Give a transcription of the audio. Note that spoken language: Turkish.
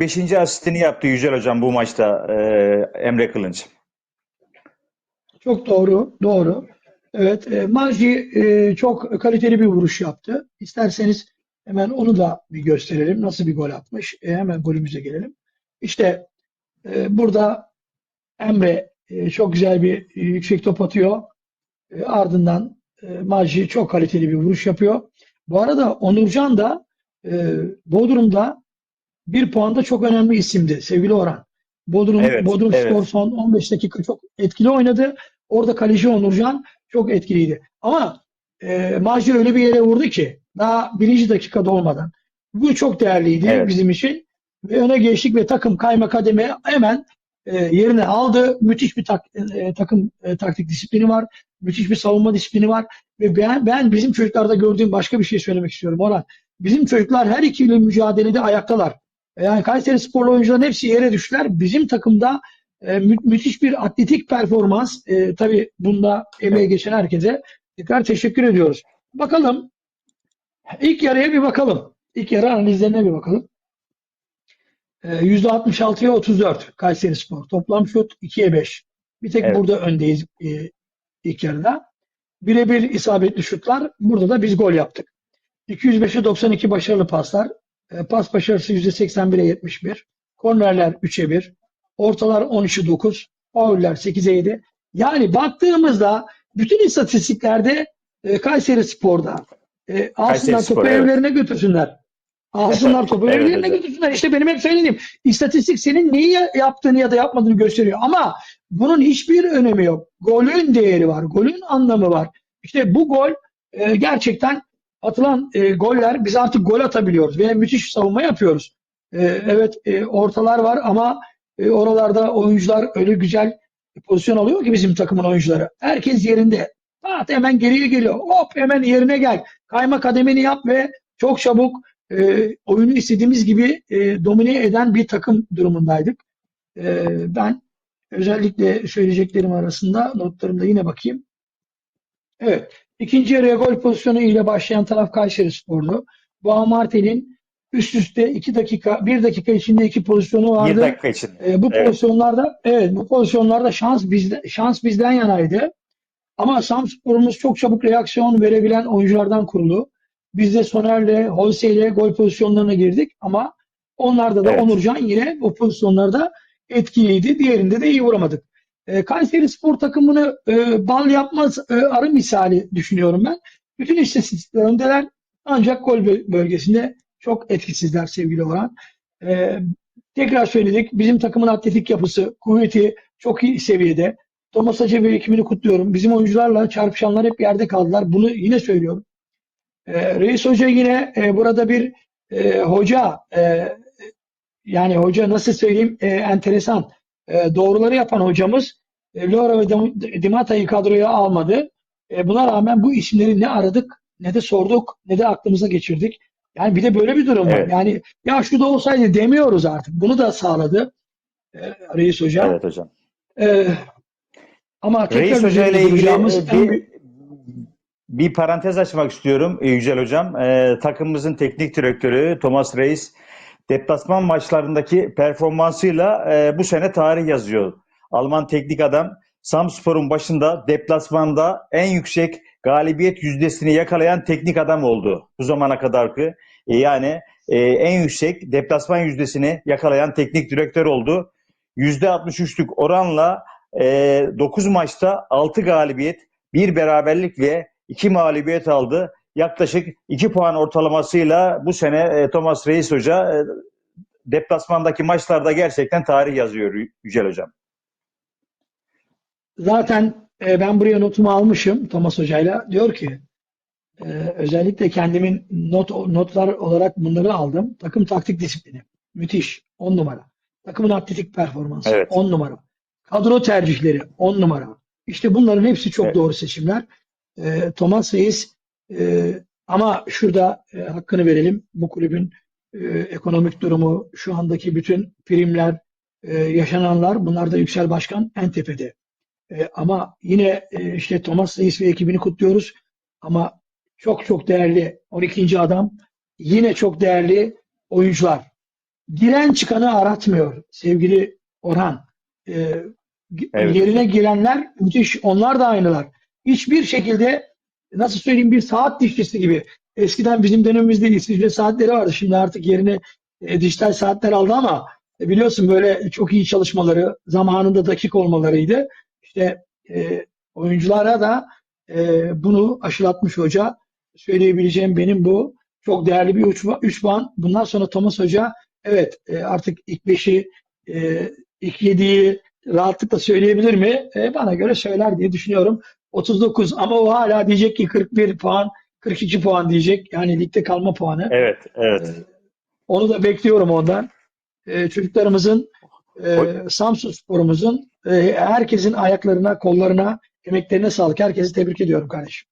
Beşinci asistini yaptı Yücel Hocam bu maçta e, Emre Kılınç. Çok doğru, doğru. Evet, e, Marji e, çok kaliteli bir vuruş yaptı. İsterseniz hemen onu da bir gösterelim. Nasıl bir gol atmış? E, hemen golümüze gelelim. İşte e, burada Emre e, çok güzel bir e, yüksek top atıyor. E, ardından e, Marji çok kaliteli bir vuruş yapıyor. Bu arada Onurcan da e, Bodrum'da bir puanda çok önemli isimdi sevgili Orhan. Bodrum, Evet, Bodrum evet. Spor son 15 dakika çok etkili oynadı. Orada kaleci Onurcan çok etkiliydi. Ama e, Marji öyle bir yere vurdu ki daha birinci dakikada olmadan. Bu çok değerliydi Evet. bizim için. Ve öne geçtik ve takım kayma kademe hemen e, yerine aldı. Müthiş bir tak- e, takım e, taktik disiplini var. Müthiş bir savunma disiplini var. Ve ben, ben bizim çocuklarda gördüğüm başka bir şey söylemek istiyorum Orhan. Bizim çocuklar her ikili mücadelede ayaktalar. Yani Kayseri sporlu oyuncuların hepsi yere düştüler. Bizim takımda e, mü- müthiş bir atletik performans. E, tabii bunda emeği geçen herkese tekrar teşekkür ediyoruz. Bakalım. İlk yarıya bir bakalım. İlk yarı analizlerine bir bakalım. E, %66'ya 34 Kayseri Spor. Toplam şut 2'ye 5. Bir tek Evet. burada öndeyiz e, ilk yarıda. Birebir isabetli şutlar. Burada da biz gol yaptık. 205'e 92 başarılı paslar. E, pas başarısı %81'e 71. Kornerler 3'e 1. Ortalar 13'e 9. Fauller 8'e 7. Yani baktığımızda bütün istatistiklerde e, Kayseri Spor'da e, alsınlar Spor, topu evet. evlerine götürsünler. Alsınlar topu Evet evlerine hocam. götürsünler. İşte benim hep söylediğim istatistik senin neyi ya- yaptığını ya da yapmadığını gösteriyor. Ama bunun hiçbir önemi yok. Golün değeri var. Golün anlamı var. İşte bu gol e, gerçekten atılan e, goller biz artık gol atabiliyoruz ve müthiş savunma yapıyoruz. E, evet e, ortalar var ama e, oralarda oyuncular öyle güzel pozisyon alıyor ki bizim takımın oyuncuları. Herkes yerinde. Pat hemen geriye geliyor. Hop hemen yerine gel. Kayma kademeni yap ve çok çabuk e, oyunu istediğimiz gibi e, domine eden bir takım durumundaydık. E, ben özellikle söyleyeceklerim arasında notlarımda yine bakayım. Evet. İkinci yarıya gol pozisyonu ile başlayan taraf Kayseri Sporlu. Bu Martel'in üst üste 2 dakika, 1 dakika içinde iki pozisyonu vardı. dakika için. E, bu Evet. pozisyonlarda evet bu pozisyonlarda şans bizde şans bizden yanaydı. Ama Samspor'umuz çok çabuk reaksiyon verebilen oyunculardan kurulu. Biz de Soner'le, Holse'yle gol pozisyonlarına girdik ama onlarda da Evet. Onurcan yine o pozisyonlarda etkiliydi. Diğerinde de iyi vuramadık. E, Kayseri Spor takımını e, bal yapmaz e, arı misali düşünüyorum ben. Bütün istatistikler öndeler ancak gol böl- bölgesinde çok etkisizler sevgili Orhan. E, tekrar söyledik. Bizim takımın atletik yapısı, kuvveti çok iyi seviyede. Thomas Hacı ve ekibini kutluyorum. Bizim oyuncularla çarpışanlar hep yerde kaldılar. Bunu yine söylüyorum. E, Reis Hoca yine e, burada bir e, hoca e, yani hoca nasıl söyleyeyim e, enteresan. E, doğruları yapan hocamız e, Laura ve Dim- Dimata'yı kadroya almadı. E, buna rağmen bu isimleri ne aradık ne de sorduk ne de aklımıza geçirdik. Yani bir de böyle bir durum var. Evet. Yani ya şu da olsaydı demiyoruz artık. Bunu da sağladı e, Reis Hoca. Evet hocam. E, ama tekrar Reis Hoca ile ilgili bir, bir parantez açmak istiyorum Yücel Hocam. E, takımımızın teknik direktörü Thomas Reis deplasman maçlarındaki performansıyla e, bu sene tarih yazıyor. Alman teknik adam Samspor'un başında deplasmanda en yüksek galibiyet yüzdesini yakalayan teknik adam oldu bu zamana kadarki. E, yani e, en yüksek deplasman yüzdesini yakalayan teknik direktör oldu. %63'lük oranla e, 9 maçta 6 galibiyet, 1 beraberlik ve 2 mağlubiyet aldı. Yaklaşık 2 puan ortalamasıyla bu sene e, Thomas Reis Hoca e, deplasmandaki maçlarda gerçekten tarih yazıyor Yü- Yücel Hocam. Zaten e, ben buraya notumu almışım Thomas Hoca'yla. Diyor ki e, özellikle kendimin not notlar olarak bunları aldım. Takım taktik disiplini. Müthiş. 10 numara. Takımın atletik performansı. Evet. 10 numara. Kadro tercihleri 10 numara. İşte bunların hepsi çok Evet. doğru seçimler. E, Thomas Reis e, ama şurada e, hakkını verelim. Bu kulübün e, ekonomik durumu, şu andaki bütün primler, e, yaşananlar bunlar da Yüksel Başkan en tepede. E, ama yine e, işte Thomas Reis ve ekibini kutluyoruz. Ama çok çok değerli 12. adam, yine çok değerli oyuncular. giren çıkanı aratmıyor sevgili Orhan. Gi- Evet. yerine girenler müthiş. Onlar da aynılar. Hiçbir şekilde nasıl söyleyeyim bir saat dişlisi gibi. Eskiden bizim dönemimizde İsviçre saatleri vardı. Şimdi artık yerini e, dijital saatler aldı ama e, biliyorsun böyle çok iyi çalışmaları, zamanında dakik olmalarıydı. İşte e, oyunculara da e, bunu aşılatmış hoca. Söyleyebileceğim benim bu. Çok değerli bir üç, üç puan. Bundan sonra Thomas Hoca evet e, artık ilk beşi, e, ilk yediği rahatlıkla söyleyebilir mi? E, bana göre söyler diye düşünüyorum. 39 ama o hala diyecek ki 41 puan, 42 puan diyecek. Yani ligde kalma puanı. Evet, evet. Onu da bekliyorum ondan. Ee, çocuklarımızın, e, Samsun sporumuzun e, herkesin ayaklarına, kollarına, emeklerine sağlık. Herkesi tebrik ediyorum kardeşim.